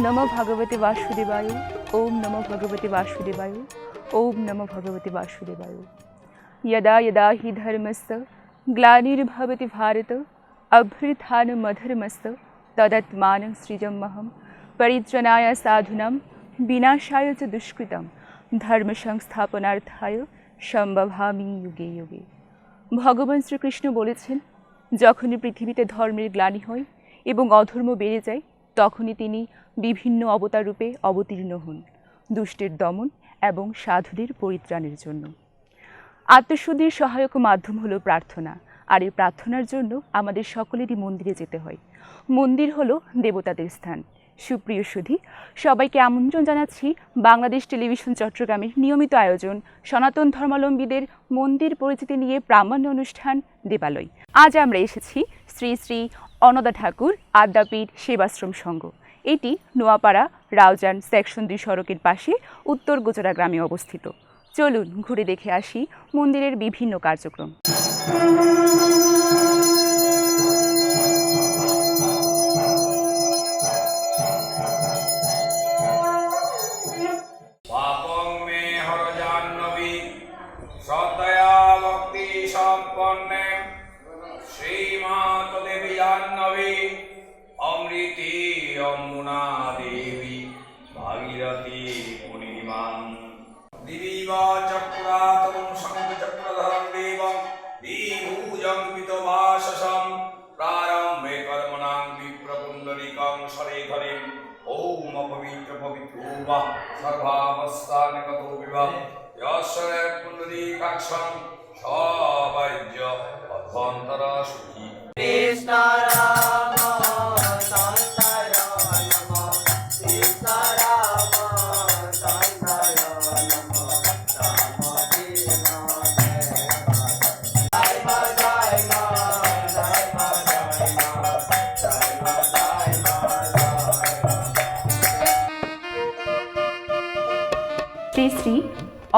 নম ভগবতে বাসুদেবায় ওম নম ভগবতে বাসুদেবায় ওম নম ভগবতে বাসুদেবায় यदा यदा हि धर्मस्य ग्लानिर्भवति भारत अभ्युत्थानमधर्मस्य तदत्मानं सृजमहं परित्रणाय साधुनां विनाशाय च दुष्कृतं ধর্মসংস্থাপনার্থায় সম্ভবামি যুগে যুগে ভগবান শ্রীকৃষ্ণ বলেছেন যখনই পৃথিবীতে ধর্মের গ্লানি হয় এবং অধর্ম বেড়ে যায় তখনই তিনি বিভিন্ন অবতার রূপে অবতীর্ণ হন, দুষ্টের দমন এবং সাধুদের পরিত্রাণের জন্য। আত্মশুদ্ধির সহায়ক মাধ্যম হলো প্রার্থনা, আর এই প্রার্থনার জন্য আমাদের সকলেরই মন্দিরে যেতে হয়। মন্দির হলো দেবতাদের স্থান। সুপ্রিয় সুধী, সবাইকে আমন্ত্রণ জানাচ্ছি বাংলাদেশ টেলিভিশন চট্টগ্রামের নিয়মিত আয়োজন সনাতন ধর্মাবলম্বীদের মন্দির পরিচিতি নিয়ে প্রামাণ্য অনুষ্ঠান দেবালয়। আজ আমরা এসেছি শ্রী শ্রী অনদা ঠাকুর আদ্যাপীঠ সেবাশ্রম সংঘ। এটি নোয়াপাড়া রাউজান সেকশন দুই সড়কের পাশে উত্তর গোচরা গ্রামে অবস্থিত। চলুন ঘুরে দেখে আসি মন্দিরের বিভিন্ন কার্যক্রম। পবিত্র বা সর্বাবস্থান গত বিবাহ যশ্বরে পুণ্ডরীকাক্ষং সবাজ্য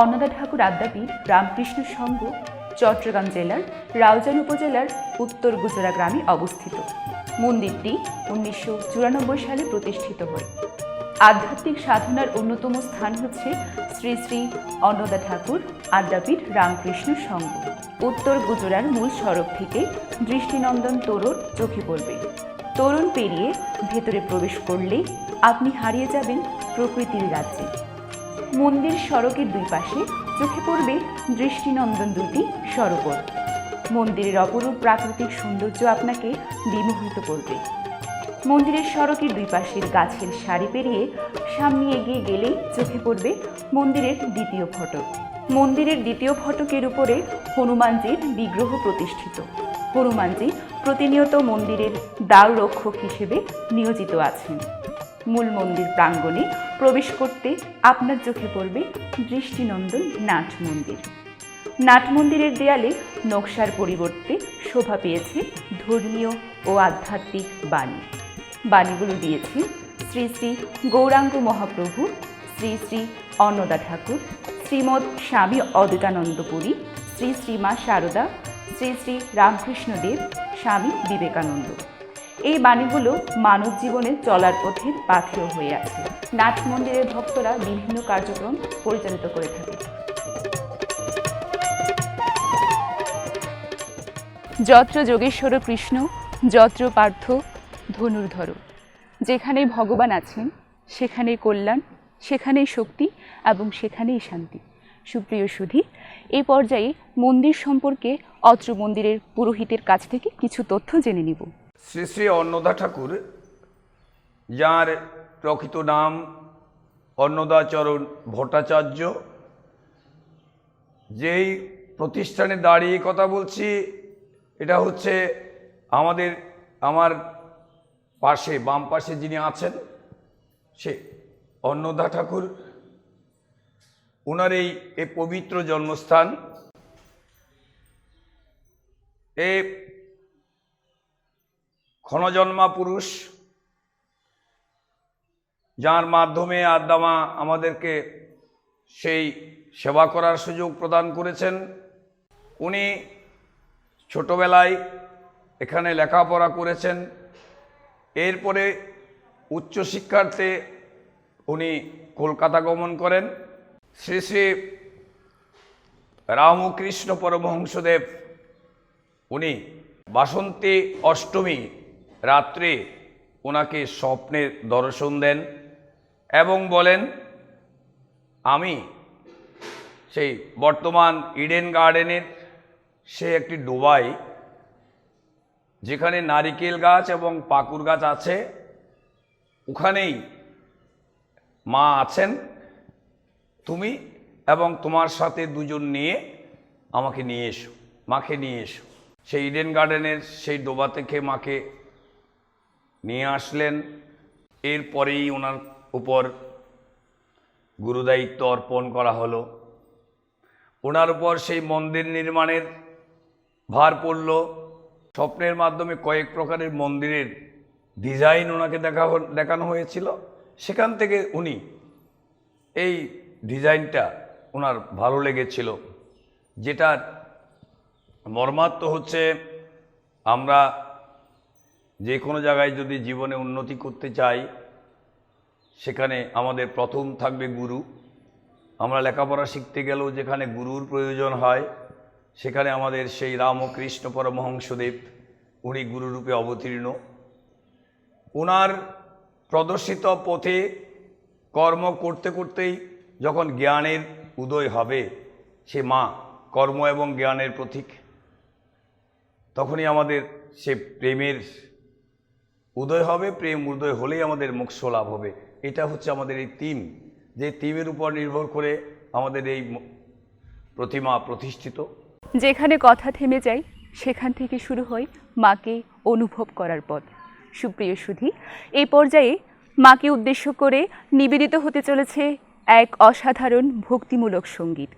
অন্নদা ঠাকুর আদ্যাপীঠ, রামকৃষ্ণ সংঘ, চট্টগ্রাম জেলার রাউজান উপজেলার উত্তর গুজরা গ্রামে অবস্থিত। মন্দিরটি উনিশশো চুরানব্বই সালে প্রতিষ্ঠিত হয়। আধ্যাত্মিক সাধনার অন্যতম স্থান হচ্ছে শ্রী শ্রী অন্নদা ঠাকুর আদ্যাপীঠ, রামকৃষ্ণ সংঘ। উত্তর গুজরার মূল সড়ক থেকে দৃষ্টিনন্দন তোরণ চোখে পড়বে। তরুণ পেরিয়ে ভেতরে প্রবেশ করলেই আপনি হারিয়ে যাবেন প্রকৃতির রাজ্যে। মন্দির সড়কের দুই পাশে, চোখে পড়বে দৃষ্টিনন্দন দুটি সরোবর। মন্দিরের অপরূপ প্রাকৃতিক সৌন্দর্য আপনাকে বিমোহিত করবে। মন্দিরের সড়কের দুই পাশের গাছের সারি পেরিয়ে সামনে এগিয়ে গেলেই চোখে পড়বে মন্দিরের দ্বিতীয় ফটক। মন্দিরের দ্বিতীয় ফটকের উপরে হনুমানজির বিগ্রহ প্রতিষ্ঠিত। হনুমানজি প্রতিনিয়ত মন্দিরের দ্বার রক্ষক হিসেবে নিয়োজিত আছেন। মূল মন্দির প্রাঙ্গণে প্রবেশ করতে আপনার চোখে পড়বে দৃষ্টিনন্দন নাট মন্দির। নাট মন্দিরের দেয়ালে নকশার পরিবর্তে শোভা পেয়েছে ধর্মীয় ও আধ্যাত্মিক বাণী। বাণীগুলো দিয়েছে শ্রী শ্রী গৌরাঙ্গ মহাপ্রভু, শ্রী শ্রী অন্নদা ঠাকুর, শ্রীমৎ স্বামী অদ্বৈতানন্দপুরী শ্রী শ্রী মা শারদা শ্রী শ্রী রামকৃষ্ণদেব, স্বামী বিবেকানন্দ। এই বাণীগুলো মানব জীবনে চলার পথের পাথেয় হয়ে আছে। নাট মন্দিরের ভক্তরা বিভিন্ন কার্যক্রম পরিচালিত করে থাকে। যত্র যোগেশ্বর কৃষ্ণ, যত্র পার্থ, ধনুর্ধর। যেখানেই ভগবান আছেন, সেখানেই কল্যাণ, সেখানেই শক্তি এবং সেখানেই শান্তি। সুপ্রিয় সুধী এই পর্যায়ে মন্দির সম্পর্কে অত্র মন্দিরের পুরোহিতের কাছ থেকে কিছু তথ্য জেনে নিব। শ্রী শ্রী অন্নদা ঠাকুর, যার প্রকৃত নাম অন্নদাচরণ ভট্টাচার্য, যেই প্রতিষ্ঠানে দাঁড়িয়ে কথা বলছি, এটা হচ্ছে আমাদের, আমার পাশে, বাম পাশে যিনি আছেন, সে অন্নদা ঠাকুর। ওনার এই, এ পবিত্র জন্মস্থান, এ ক্ষণজন্মা পুরুষ, যার মাধ্যমে আদ্দামা আমাদেরকে সেই সেবা করার সুযোগ প্রদান করেছেন। উনি ছোটবেলায় এখানে লেখাপড়া করেছেন। এরপরে উচ্চশিক্ষার্থে উনি কলকাতা গমন করেন। শ্রী শ্রী রামকৃষ্ণ পরমহংসদেব, উনি বাসন্তী অষ্টমী রাত্রে ওনাকে স্বপ্নের দর্শন দেন এবং বলেন, আমি সেই বর্তমান ইডেন গার্ডেনের সে একটি ডোবাই, যেখানে নারিকেল গাছ এবং পাকুর গাছ আছে, ওখানেই মা আছেন, তুমি এবং তোমার সাথে দুজন নিয়ে আমাকে নিয়ে এসো, মাকে নিয়ে এসো। সেই ইডেন গার্ডেনের সেই ডোবা থেকে মাকে আসলেন। এরপরেই ওনার উপর গুরুদায়িত্ব অর্পণ করা হলো। ওনার উপর সেই মন্দির নির্মাণের ভার পড়ল। স্বপ্নের মাধ্যমে কয়েক প্রকারের মন্দিরের ডিজাইন ওনাকে দেখা দেখানো হয়েছিল। সেখান থেকে উনি এই ডিজাইনটা ওনার ভালো লেগেছিল। যেটার মর্মাত্ম হচ্ছে আমরা যে কোনো জায়গায় যদি জীবনে উন্নতি করতে চাই, সেখানে আমাদের প্রথম থাকবে গুরু। আমরা লেখাপড়া শিখতে গেলেও যেখানে গুরুর প্রয়োজন হয়, সেখানে আমাদের সেই রামকৃষ্ণ পরমহংসদেব, উনি গুরুরূপে অবতীর্ণ। ওনার প্রদর্শিত পথে কর্ম করতে করতেই যখন জ্ঞানের উদয় হবে, সে মা কর্ম এবং জ্ঞানের প্রতীক, তখনই আমাদের সে প্রেমের উদয় হবে প্রেম উদয় হলেই আমাদের মোক্ষ লাভ হবে। এটা হচ্ছে আমাদের এই তিম যে তিমের উপর নির্ভর করে আমাদের এই প্রতিমা প্রতিষ্ঠিত। যেখানে কথা থেমে যায় সেখান থেকে শুরু হয় মাকে অনুভব করার পথ। সুপ্রিয় সুধী এই পর্যায়ে মাকে উদ্দেশ্য করে নিবেদিত হতে চলেছে এক অসাধারণ ভক্তিমূলক সংগীত।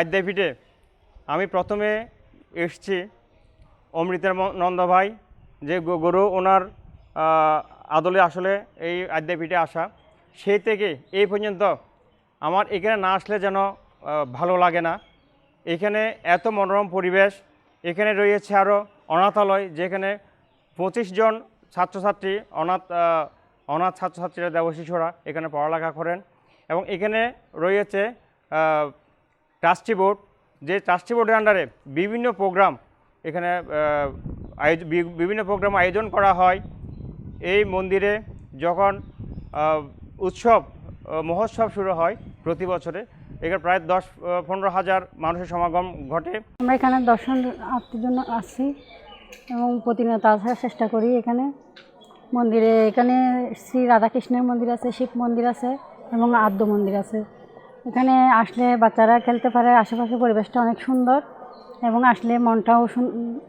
আদ্যাপীঠে আমি প্রথমে এসছি অমৃতের ম- নন্দ ভাই, যে গুরু ওনার আদলে আসলে এই আদ্যাপীঠে আসা। সেই থেকে এই পর্যন্ত আমার এখানে না আসলে যেন ভালো লাগে না। এখানে এত মনোরম পরিবেশ। এখানে রয়েছে আরও অনাথালয়, যেখানে পঁচিশ জন ছাত্রছাত্রী, অনাথ অনাথ ছাত্রছাত্রীরা দেবশিশুরা এখানে পড়ালেখা করেন। এবং এখানে রয়েছে ট্রাস্টি বোর্ড, যে ট্রাস্টি বোর্ডের আন্ডারে বিভিন্ন প্রোগ্রাম এখানে বিভিন্ন প্রোগ্রাম আয়োজন করা হয়। এই মন্দিরে যখন উৎসব মহোৎসব শুরু হয় প্রতি বছরে, এখানে প্রায় দশ পনেরো হাজার মানুষের সমাগম ঘটে। আমরা এখানে দর্শন দর্শনার্থীর জন্য আসছি এবং প্রতিনিয়ত আসার চেষ্টা করি এখানে। মন্দিরে এখানে শ্রী রাধাকৃষ্ণের মন্দির আছে, শিব মন্দির আছে এবং আদ্য মন্দির আছে। এখানে আসলে বাচ্চারা খেলতে পারে, আশেপাশে পরিবেশটা অনেক সুন্দর এবং আসলে মনটাও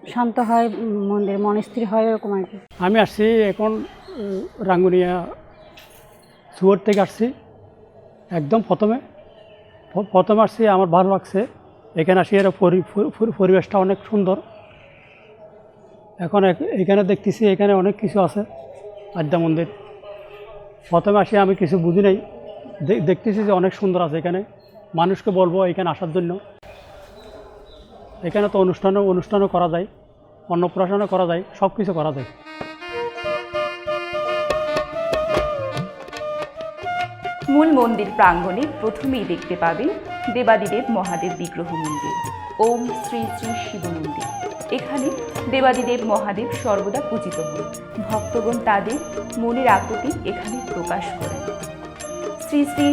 শান্ত হয়, মন্দির, মন স্থির হয় এরকম আর কি। আমি আসছি এখন রাঙ্গুনিয়া সুয়ার থেকে আসছি, একদম প্রথমে। প্রথমে আসছি, আমার ভালো লাগছে। এখানে আসি, এর পরি- পরি- পরি- পরিবেশটা অনেক সুন্দর। এখন এখানে দেখতেছি, এখানে অনেক কিছু আছে আদ্যা মন্দির। প্রথমে আসি, আমি কিছু বুঝি নাই। দেখতেছি যে অনেক সুন্দর আছে এখানে। মানুষকে বলব এখানে আসার জন্য। এখানে তো অনুষ্ঠানও অনুষ্ঠানও করা যায়, অন্নপ্রাশনও করা যায় সব কিছু করা যায়। মূল মন্দির প্রাঙ্গণে প্রথমেই দেখতে পাবেন দেবাদিদেব মহাদেব বিগ্রহ মন্দির। ওম শ্রী শ্রী শিব মন্দির। এখানে দেবাদিদেব মহাদেব সর্বদা পূজিত হন। ভক্তগণ তাদের মনের আকুতি এখানে প্রকাশ করেন। শ্রী শ্রী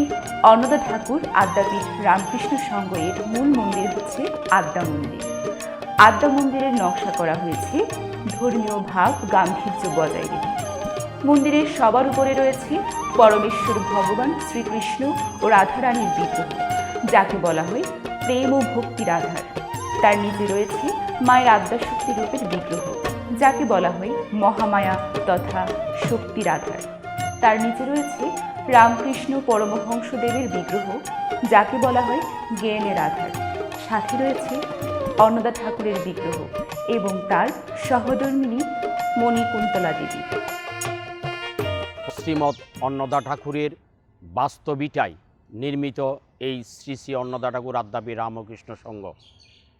অন্নদা ঠাকুর আদ্যাপীঠ রামকৃষ্ণ সংঘ এর মূল মন্দির হচ্ছে আদ্যা মন্দির। আদ্যা মন্দিরের নকশা করা হয়েছে ধর্মীয় ভাব গাম্ভীর্য বজায় রেখে। মন্দিরের সবার উপরে রয়েছে পরমেশ্বর ভগবান শ্রীকৃষ্ণ ও রাধারানীর বিগ্রহ, যাকে বলা হয় প্রেম ও ভক্তির আধার তার নিচে রয়েছে মায়ের আদ্যাশক্তি রূপের বিগ্রহ, যাকে বলা হয় মহামায়া তথা শক্তির আধার তার নিচে রয়েছে রামকৃষ্ণ পরমহংসদেবের বিগ্রহ, যাকে বলা হয় জ্ঞানের আধার। সাথে রয়েছে অন্নদা ঠাকুরের বিগ্রহ এবং তার সহধর্মিনী মণিকুন্তলা দেবী। শ্রীমৎ অন্নদা ঠাকুরের বাস্তবিটাই নির্মিত এই শ্রী শ্রী অন্নদা ঠাকুর আদ্যাপী রামকৃষ্ণ সংঘ।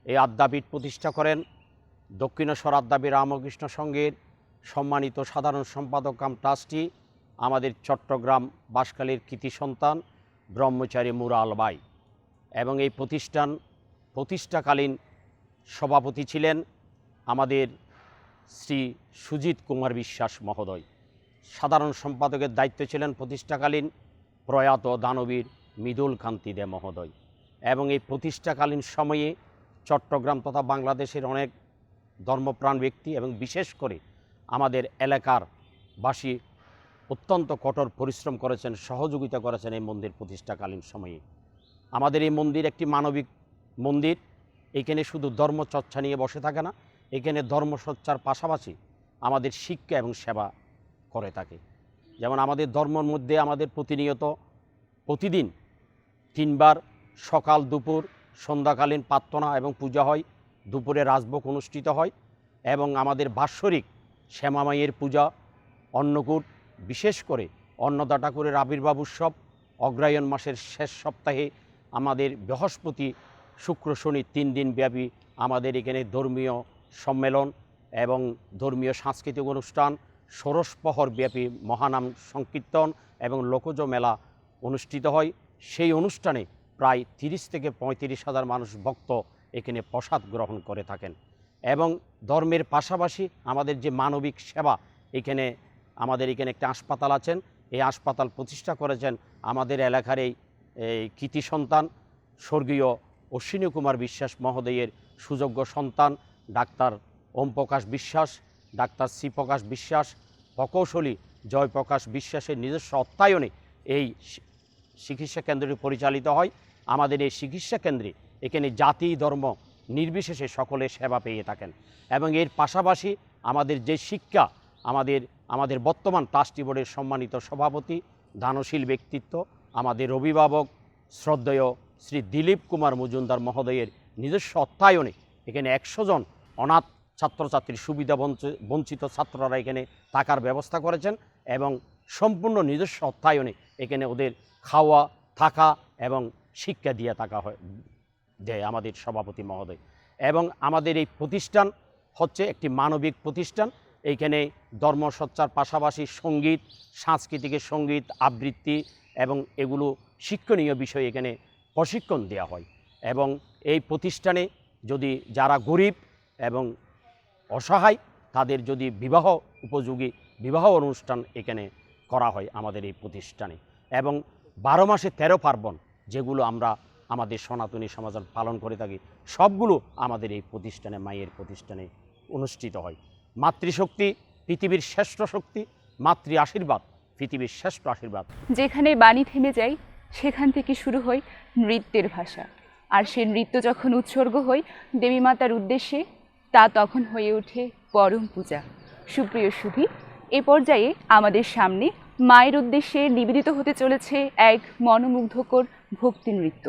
এই আদ্যাপীঠ প্রতিষ্ঠা করেন দক্ষিণেশ্বর আদ্যাপী রামকৃষ্ণ সংঘের সম্মানিত সাধারণ সম্পাদক কাম ট্রাস্টি আমাদের চট্টগ্রাম বাসকালীর কৃতি সন্তান ব্রহ্মচারী মুরাল বাই এবং এই প্রতিষ্ঠান প্রতিষ্ঠাকালীন সভাপতি ছিলেন আমাদের শ্রী সুজিত কুমার বিশ্বাস মহোদয়। সাধারণ সম্পাদকের দায়িত্ব ছিলেন প্রতিষ্ঠাকালীন প্রয়াত দানবীর মৃদুল কান্তি দে মহোদয় এবং এই প্রতিষ্ঠাকালীন সময়ে চট্টগ্রাম তথা বাংলাদেশের অনেক ধর্মপ্রাণ ব্যক্তি এবং বিশেষ করে আমাদের এলাকার বাসী অত্যন্ত কঠোর পরিশ্রম করেছেন, সহযোগিতা করেছেন এই মন্দির প্রতিষ্ঠাকালীন সময়ে। আমাদের এই মন্দির একটি মানবিক মন্দির। এখানে শুধু ধর্মচর্চা নিয়ে বসে থাকে না, এখানে ধর্মচর্চার পাশাপাশি আমাদের শিক্ষা এবং সেবা করে থাকে। যেমন আমাদের ধর্মর মধ্যে আমাদের প্রতিনিয়ত প্রতিদিন তিনবার সকাল, দুপুর, সন্ধ্যাকালীন প্রার্থনা এবং পূজা হয়, দুপুরে রাজভোগ অনুষ্ঠিত হয় এবং আমাদের বাৎসরিক শ্যামামাইয়ের পূজা, অন্নকূট বিশেষ করে অন্নদা ঠাকুরের আবির্ভাব উৎসব, অগ্রায়ণ মাসের শেষ সপ্তাহে আমাদের বৃহস্পতি শুক্র শনি তিন দিন ব্যাপী আমাদের এখানে ধর্মীয় সম্মেলন এবং ধর্মীয় সাংস্কৃতিক অনুষ্ঠান ষোড়শপহর ব্যাপী মহানাম সংকীর্তন এবং লোকজ মেলা অনুষ্ঠিত হয়। সেই অনুষ্ঠানে প্রায় তিরিশ থেকে পঁয়ত্রিশ হাজার মানুষ ভক্ত এখানে প্রসাদ গ্রহণ করে থাকেন এবং ধর্মের পাশাপাশি আমাদের যে মানবিক সেবা এখানে আমাদের এখানে একটা হাসপাতাল আছেন। এই হাসপাতাল প্রতিষ্ঠা করেছেন আমাদের এলাকার এই কৃতি সন্তান, স্বর্গীয় অশ্বিনী কুমার বিশ্বাস মহোদয়ের সুযোগ্য সন্তান, ডাক্তার ওম প্রকাশ বিশ্বাস, ডাক্তার শ্রী প্রকাশ বিশ্বাস, প্রকৌশলী জয়প্রকাশ বিশ্বাসের নিজস্ব অত্যায়নে এই চিকিৎসা কেন্দ্রটি পরিচালিত হয়। আমাদের এই চিকিৎসা কেন্দ্রে এখানে জাতি, ধর্ম নির্বিশেষে সকলে সেবা পেয়ে থাকেন। এবং এর পাশাপাশি আমাদের যে শিক্ষা, আমাদের আমাদের বর্তমান ট্রাস্টি বোর্ডের সম্মানিত সভাপতি, দানশীল ব্যক্তিত্ব, আমাদের অভিভাবক, শ্রদ্ধেয় শ্রী দিলীপ কুমার মজুমদার মহোদয়ের নিজস্ব অত্যায়নে এখানে একশো জন অনাথ ছাত্রছাত্রীর সুবিধা বঞ্চ- বঞ্চিত ছাত্ররা এখানে থাকার ব্যবস্থা করেছেন এবং সম্পূর্ণ নিজস্ব অর্থায়নে এখানে ওদের খাওয়া, থাকা এবং শিক্ষা দিয়ে থাকা হয়, দেয় আমাদের সভাপতি মহোদয়। এবং আমাদের এই প্রতিষ্ঠান হচ্ছে একটি মানবিক প্রতিষ্ঠান। এইখানে ধর্মসচ্চার পাশাপাশি সংগীত, সাংস্কৃতিক সংগীত, আবৃত্তি এবং এগুলো শিক্ষণীয় বিষয় এখানে প্রশিক্ষণ দেওয়া হয় এবং এই প্রতিষ্ঠানে যদি যারা গরিব এবং অসহায়, তাদের যদি বিবাহ উপযোগী বিবাহ অনুষ্ঠান এখানে করা হয় আমাদের এই প্রতিষ্ঠানে এবং বারো মাসে তেরো পার্বণ যেগুলো আমরা আমাদের সনাতনী সমাজ পালন করে থাকি, সবগুলো আমাদের এই প্রতিষ্ঠানে, মায়ের প্রতিষ্ঠানে অনুষ্ঠিত হয়। মাতৃশক্তি, পৃথিবীর শ্রেষ্ঠ শক্তি, মাতৃ আশীর্বাদ, পৃথিবীর শ্রেষ্ঠ আশীর্বাদ। যেখানে বাণী থেমে যায়, সেখান থেকে শুরু হয় নৃত্যের ভাষা। আর সে নৃত্য যখন উৎসর্গ হয় দেবী মাতার উদ্দেশ্যে, তা তখন হয়ে ওঠে পরম পূজা। সুপ্রিয় সুধী, এ পর্যায়ে আমাদের সামনে মায়ের উদ্দেশ্যে নিবেদিত হতে চলেছে এক মনোমুগ্ধকর ভক্তি নৃত্য।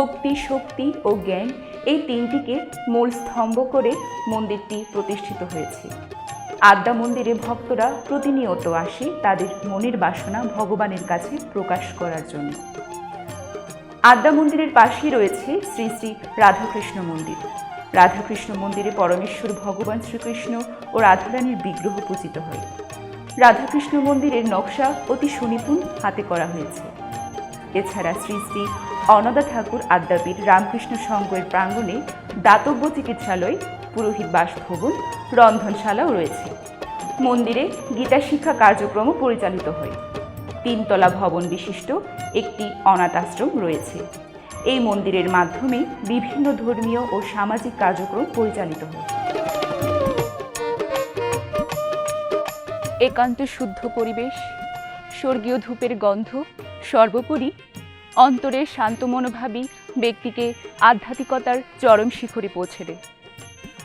ভক্তি, শক্তি ও জ্ঞান এই তিনটিকে মূল স্তম্ভ করে মন্দিরটি প্রতিষ্ঠিত হয়েছে। আদ্যা মন্দিরে ভক্তরা প্রতিনিয়ত আসে তাদের মনের বাসনা ভগবানের কাছে প্রকাশ করার জন্য। আদ্যা মন্দিরের পাশেই রয়েছে শ্রী শ্রী রাধাকৃষ্ণ মন্দির। রাধাকৃষ্ণ মন্দিরে পরমেশ্বর ভগবান শ্রীকৃষ্ণ ও রাধারানীর বিগ্রহ পূজিত হয়। রাধাকৃষ্ণ মন্দিরের নকশা অতি সুনিপুণ হাতে করা হয়েছে। এছাড়া শ্রী শ্রী অনদা ঠাকুর আদ্যাপীঠ রামকৃষ্ণ সংঘের প্রাঙ্গণে দাতব্য চিকিৎসালয়, পুরোহিত বাসভবন, রন্ধনশালাও রয়েছে। মন্দিরে গীতা শিক্ষা কার্যক্রমও পরিচালিত হয়। তিনতলা ভবন বিশিষ্ট একটি অনাথ আশ্রম রয়েছে। এই মন্দিরের মাধ্যমে বিভিন্ন ধর্মীয় ও সামাজিক কার্যক্রম পরিচালিত হয়। একান্ত শুদ্ধ পরিবেশ, স্বর্গীয় ধূপের গন্ধ, সর্বোপরি অন্তরের শান্ত মনোভাবী ব্যক্তিকে আধ্যাত্মিকতার চরম শিখরে পৌঁছে দেয়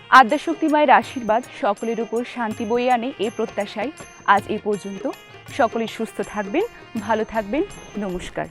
আদ্যাশক্তি মায়ের আশীর্বাদ সকলের উপর শান্তি বয়ে আনে এ প্রত্যাশায়। আজ এ পর্যন্ত সকলে সুস্থ থাকবেন, ভালো থাকবেন। নমস্কার।